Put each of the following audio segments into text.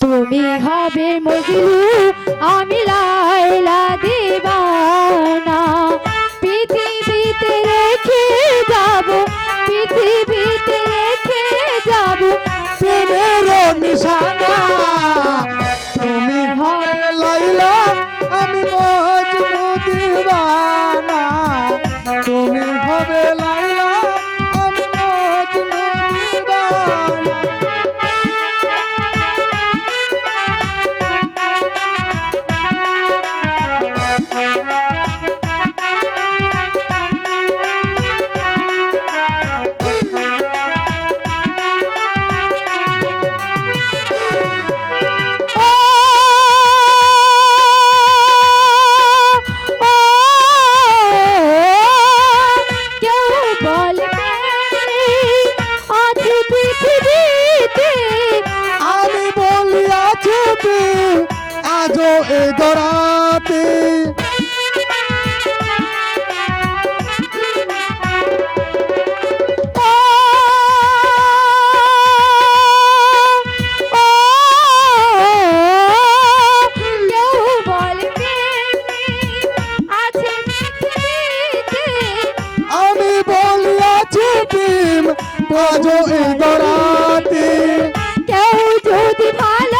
তুমি হবে মজনু, আমি লাইলা দিবানা। পৃথিবীতে রেখে যাব, পৃথিবীতে রেখে যাব, প্রেমের নিশানা। তুমি হবে লাইলা আমি মজনু দিবানা পৃথিবীতে আমি বলি আছো প্রেম আজও দরাতে কেউ যদি ভালোবাসো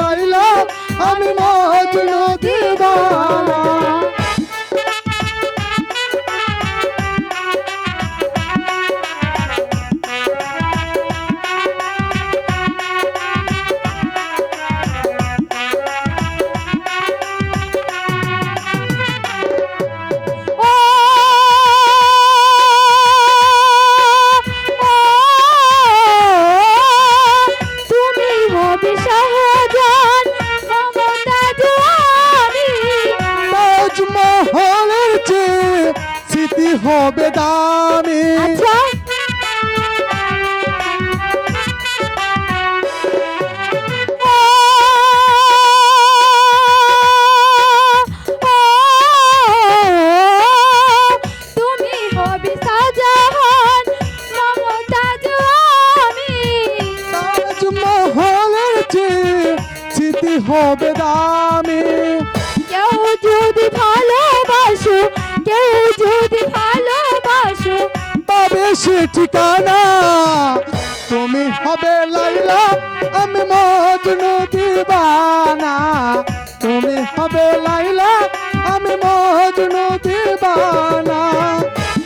হবে দামি। আচ্ছা। তুমি হবে দামি। কেউ যদি ভালোবাসো সে ঠিকানা। তুমি হবে লাইলা আমি মজনু দিবানা তুমি হবে লাইলা আমি মজনু দিবানা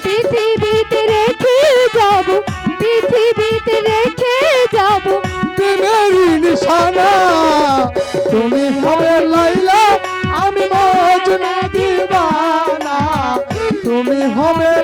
পৃথিবীতে রেখে যাব পৃথিবীতে রেখে যাব। প্রেমের নিশানা তুমি হবে লাইলা আমি মজনু দিবানা তুমি হবে